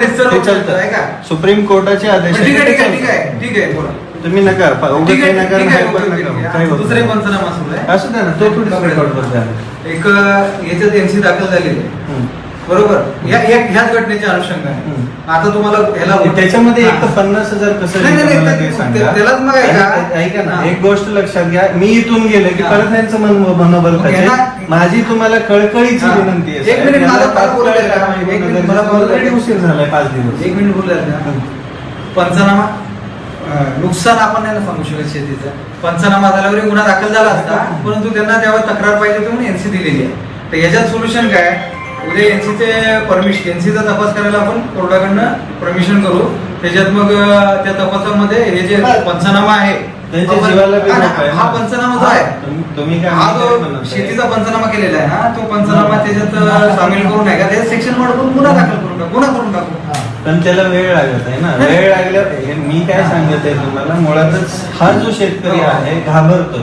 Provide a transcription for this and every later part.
ते चालतं. सुप्रीम कोर्टाचे आदेश ठीक आहे ठीक आहे ठीक आहे ठीक आहे बोला. तुम्ही नका उगाच काही नका. काही होत दुसरे. पंचनामा सुरू आहे असू द्या ना तो थोडी रेकॉर्ड करता एक याच्यात एनसी दाखल झालेली. आहे बरोबर या या- ह्याच घटनेच्या अनुषंगाने हम्म. आता तुम्हाला ह्याला त्याच्यामध्ये एक तर. पन्नास हजार कसं नाही, नाही, येतं मला नाही, ते ते- सांगा. त्यालाच मग ऐका. ना हा. एक गोष्ट लक्षात घ्या मी इथून गेले की हा. परत यांचं मन मनोबल मग माझी तुम्हाला कळकळीची हा. विनंती आहे एक साहेब. मिनिट, मला- मला बोलू तात्काळ द्या. कारवाई एक होणं मिनिट, मला बोलू. द्या. Already उशीर झालाय पाच दिवस एक मिनिट बोलूया ना पंचनामा अं, नुकसान आपण नाही ना सांगू शकत शेतीचं पंचनामा झाल्यावर गुन्हा दाखल झाला असता परंतु त्यांना तेव्हा तक्रार पाहिजे होती म्हणून एनसी दिलेली आहे तर याच्यात सोल्युशन काय उद्या एनसीचे परमिशन एनसीचा तपास करायला आपण कोर्टाकडनं परमिशन करू त्याच्यात मग त्या तपासामध्ये हे जे पंचनामा आहे हा, पंचनामा जो आहे. तुम्ही- तुम्ही काय हा जो. शेतीचा पंचनामा केलेला आहे ना तो पंचनामा त्याच्यात सामील करून आहे का त्याच्यात सेक्शन वाढवून गुन्हा दाखल करून टाकू. गुन्हा करून टाकू. पण त्याला वेळ लागत आहे ना. वेळ लागल्यावर हे मी काय सांगत आहे तुम्हाला? मुळातच हा जो शेतकरी. आहे घाबरतोय.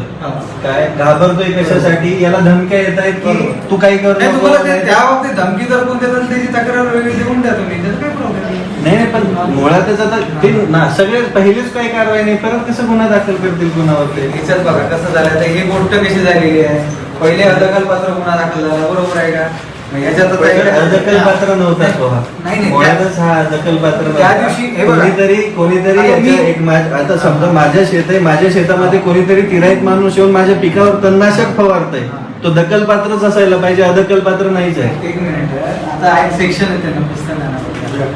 काय? घाबरतोय कशासाठी? याला धमक्या येत आहेत की. तू काही कर नाही नको, तुम्हाला ते नाही त्या बाबतीत धमकी जर कोण देतात त्याची तक्रार वेगळी देऊन द्या तुम्ही. त्याचा काय प्रॉब्लेम नाही नाही, पण मुळातच आता ते ना सगळे पहिलेच काही कारवाई नाही. परत कसं गुन्हा दाखल करतील गुन्हावरती याच्यात बघा कसं झालं? ही गोष्ट कशी झालेली आहे? पहिले अदखलपात्र गुन्हा दाखल झाला. बरोबर आहे का? मग याच्यात आता पहिले एक- दखल पात्र नव्हता तो हा नाही नाही. मुळातच हा दखल पात्र त्या दिवशी हे बघा. कोणीतरी कोणीतरी आता मी- याच्या एक आता समजा माझ्या शेत आहे माझ्या शेतामध्ये कोणीतरी तिराईत माणूस येऊन माझ्या पिकावर तणनाशक फवारतय. तो दखल पात्रच असायला पाहिजे अदखल पात्र नाहीच आहे. एक मिनिट. आता एक सेक्शन आहे त्यांना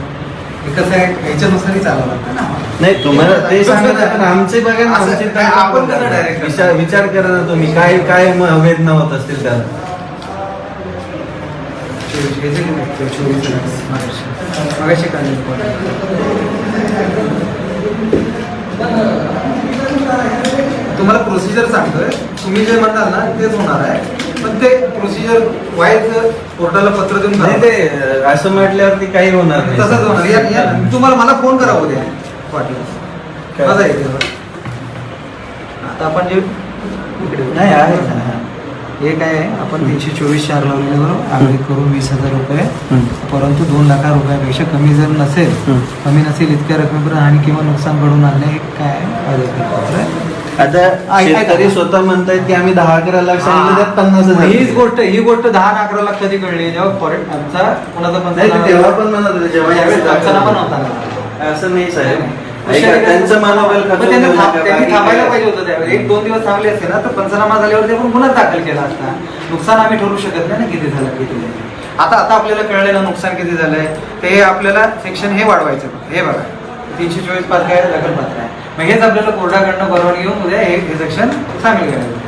हे कसं आहे? ह्याच्यानुसारही चालावं लागतं ना. आम्हाला. नाही तुम्हाला ते सांगत आहे, पण आमचे बघा ना असं आमचे काय आपण कसं direct विचार विचार करा ना तुम्ही काय काय म- वेदना होत असतील त्याला तुम्हाला प्रोसिजर सांगतोय. तुम्ही जे म्हणाल ना तेच होणार आहे. पण ते प्रोसिजर वाईज कोर्टाला पत्र देऊन नाही. ते असं म्हटल्यावरती काही होणार नाही. तसंच होणार. या या तुम्हाला मला फोन करा उद्या. वाटलं काय? माझा येते आता आपण जे नाही आहे. हे काय आहे? आपण तीनशे चोवीस चार लावलेल्यावर आवेदन करून वीस हजार रुपये. परंतु दोन लाखा रुपयापेक्षा कमी जर नसेल. कमी नसेल इतक्या रकमेपर्यंत हानी किंवा नुकसान घडून आणणे हे काय आहे? आता शेतकरी स्वतः म्हणतायत की आम्ही दहा अकरा लाख सांगितलं त्यात पन्नास हजार हीच गोष्ट ही गोष्ट दहा आणि अकरा लाख कधी कळली? जेव्हा आमचा कोणाचा नाही ते तेव्हा पण म्हणत होते जेव्हा नव्हता ना. असं नाही साहेब. त्यांचं मनोबल त्यांनी थांबायला. पाहिजे होतं त्यावेळी. एक दोन दिवस थांबले असते ना तर पंचनामा झाल्यावरती आपण गुन्हा दाखल केला असता. नुकसान आम्ही ठरवू शकत नाही ना किती झालं किती नाही. आता आता आपल्याला कळलं ना नुकसान किती झालंय. ते आपल्याला सेक्शन हे वाढवायचं हे बघा. तीनशे चोवीस पाच काय? दखलपात्र आहे. मग हेच आपल्याला कोर्टाकडनं परवानगी घेऊन उद्या हे हे सेक्शन सामील करायचं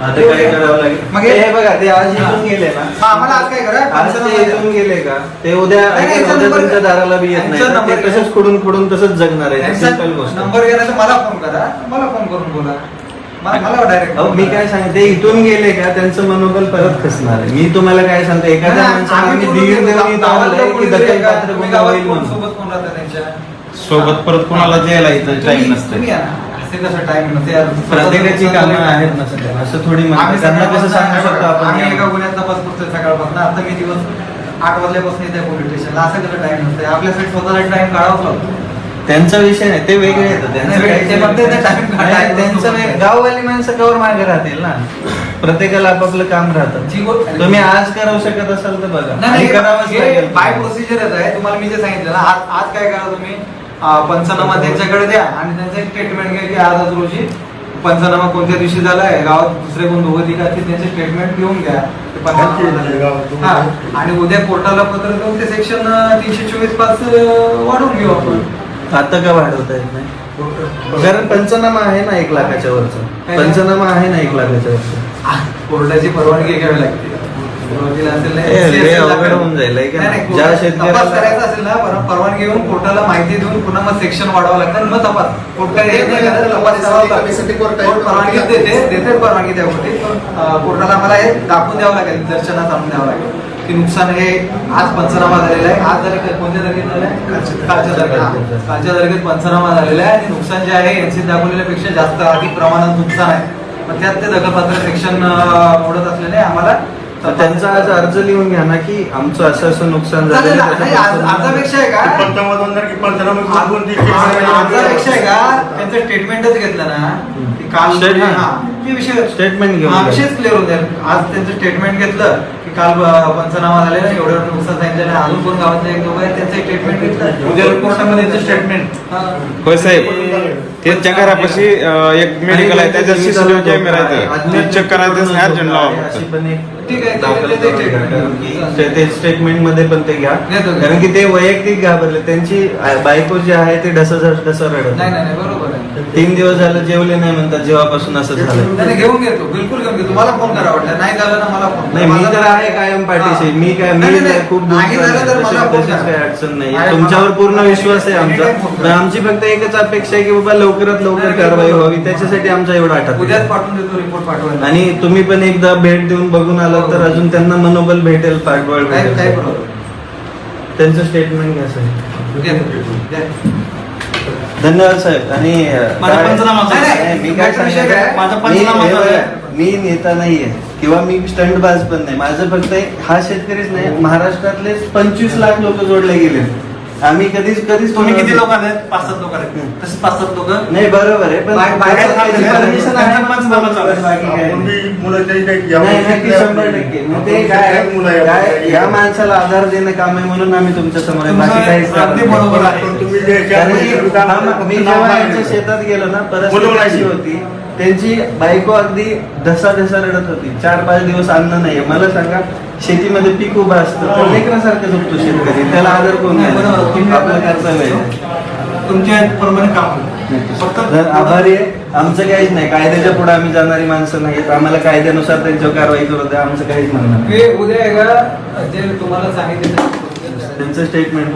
आता काय करावं लागेल? मग. हे- हे बघा ते आज हा. इथून गेले ना. हा, आम्हाला आज काय करा? आज ते इथून गेले का? ते उद्या नाही, नाही, उद्या यांचा नंबर- तुमच्या दाराला बी येत नाही. यांचा ना. नंबर- ते तसंच खुडून खुडून तसंच जगणार आहे. सिंपल गोष्ट. नंबर गेला तर मला फोन करा. मला फोन करून बोला. मला मला डायरेक्ट अहो, मी काय सांगते इथून गेले का त्यांचं मनोबल परत खसणार आहे. मी तुम्हाला काय सांगतो एखाद्या माणसाला आम्ही दीड देऊन इथं आणलंय की? दखल पात्र गुन्हा होईल म्हणून. सोबत परत कोणाला द्यायला इथं टाइम नसते असे कसं टाइम. प्रत्येकाची कामं आहेत ना सध्या असं थोडी आम्ही त्यांना कसं सांगू शकतो आम्ही एका आपण गुन्ह्यात तपास करतोय सकाळपासून. आता मी दिवस आठ वाजल्यापासून येते पोलीस स्टेशनला असं कसं टाइम नसते? आपल्यासाठी स्वतःला टाइम काढावाच लागतो. त्यांचा विषय नाही. ते वेगळे येतात. त्यांचं ते ते गाववाली माणसं कवर मागे राहतील ना. प्रत्येकाला आपापलं काम राहतं. तुम्ही आज करू शकत असाल तर बघा. नाही, लागेल. बाय प्रोसिजरच आहे. तुम्हाला मी जे सांगितलं ना आज आज काय करा तुम्ही? पंचनामा त्यांच्याकडे द्या आणि त्यांचं एक स्टेटमेंट घ्या की आज आज रोजी पंचनामा कोणत्या दिवशी झालाय? गावात दुसरे कोण दोघं तिघ असतील त्यांचे स्टेटमेंट घेऊन घ्या. ते पंचनामा झालाय. हा आणि उद्या कोर्टाला पत्र देऊन ते सेक्शन तीनशे चोवीस पाच वाढवून घेऊ आपण. आता का वाढवता येत नाही? कारण पंचनामा आहे ना एक लाखाच्या वरचं? पंचनामा आहे ना एक लाखाच्या वरचं. कोर्टाची परवानगी घ्यावी लागते. अवघड होऊन जाईल, है ज्या तपास करायचा असेल ना परवानगी घेऊन कोर्टाला माहिती देऊन पुन्हा मग सेक्शन वाढवावं लागतं मग तपास. कोर्ट काय? तपास परवानगी देते देते परवानगी अं, कोर्टाला आम्हाला हे दाखवून द्यावं लागेल निदर्शनास आणून द्यावं लागेल. की नुकसान हे आज पंचनामा झालेला आहे. आज झाले कोणत्या तारखेत झालं? आहे? कालच्या तारखेत. कालच्या तारखेत पंचनामा झालेला आहे. आणि नुकसान जे आहे यांची दाखवलेल्यापेक्षा जास्त अधिक प्रमाणात नुकसान आहे. मग त्यात ते दखलपात्र सेक्शन मोडत असलेले आम्हाला तर त्यांचा आज अर्ज लिहून घ्या ना की आमचं असं असं नुकसान झालं अर्जापेक्षा आहे का? अर्जापेक्षा आहे का? त्यांचं स्टेटमेंटच घेतलं ना? की काल Statement. हा, ते विषय Statement घेऊन हा, घ्या. विषयच क्लिअर जाईल आज त्यांचं स्टेटमेंट घेतलं की काल अ, पंचनामा झालेला एवढं एवढं नुकसान सांगितलेलं आहे. अजून कोण गावातले एक दोघं आहेत त्यांचं स्टेटमेंट घेतलं. उद्या रिपोर्टामध्ये त्यांचं स्टेटमेंट हा. होय साहेब. त्यांच्या घरापाशी अं, एक मेडिकल आहे. त्याच्यात सीसीटीव्ही कॅमेरा आहे. ते चेक करायचं अर्जंट लावा अशी फक्त. पण एक ठीक आहे, ते- दाखल ते- ते करून statement. कारण की ते- ते स्टेटमेंटमध्ये पण ते घ्या. घेतो, घेतो. कारण की ते वैयक्तिक घाबरले. त्यांची आ- बायको जी आहे ते ढस ढस रडत नाही नाही नाही बरोबर आहे. तीन दिवस झालं जेवले नाही म्हणतात जेव्हापासून असं झालं नाही, नाही, घेऊन घेतो बिलकुल घेऊन घेतो मला फोन करा वाटलं नाही झालं ना मला फोन नाही मी तर आहे कायम पाठीशी. मी काय मी खूप नाही झालं तर मला तशी- फोन तशीच करा. काही अडचण नाही. आहे, तुमच्यावर मला- पूर्ण विश्वास आहे आमचा. Anytime पण करा. आमची फक्त एकच अपेक्षा आहे की बाबा लवकरात लवकर नाही, कारवाई. व्हावी. त्याच्यासाठी आमचा एवढा आठवत उद्याच पाठवून देतो रिपोर्ट पाठवायला. आणि तुम्ही पण एकदा भेट देऊन बघून आलात तर हो. अजून त्यांना मनोबल भेटेल पाठबळ काय त्यांचं स्टेटमेंट घ्या साहेब. धन्यवाद साहेब. आणि मी काय? माझा मी- हे नेता नाहीये किंवा मी स्टंटबाज पण नाही. माझं फक्त हा शेतकरीच नाही महाराष्ट्रातले पंचवीस लाख लोक जोडले गेले. आम्ही कधीच कधीच तुम्ही किती लोक आहेत पाच सात लोक हम्म. तसे पाच सात लोक? नाही बरोबर आहे पण बाहेर- permission आहे. शंभर टक्के. मग ते काय काय या माणसाला आधार देणं काम आहे म्हणून आम्ही तुमच्यासमोर आहे. बाकी नाही. बरोबर आहे. हा- मी जेव्हा यांच्या शेतात गेलो ना परिस्थिती अशी होती. त्यांची बायको अगदी धसा धसा रडत होती. चार पाच दिवस अन्न नाहीये. मला सांगा शेतीमध्ये पीक उभं असतं तर लेकरासारखं झोपतो शेतकरी. त्याला आदर कोण आपलं आभारी आहे आमचं काहीच नाही. कायद्याच्या पुढे आम्ही जाणारी माणसं नाहीत आम्हाला कायद्यानुसार त्यांच्यावर कारवाई करू द्या. आमचं काहीच म्हणणं उद्या आहे का? जे तुम्हाला सांगितलं. त्यांचं स्टेटमेंट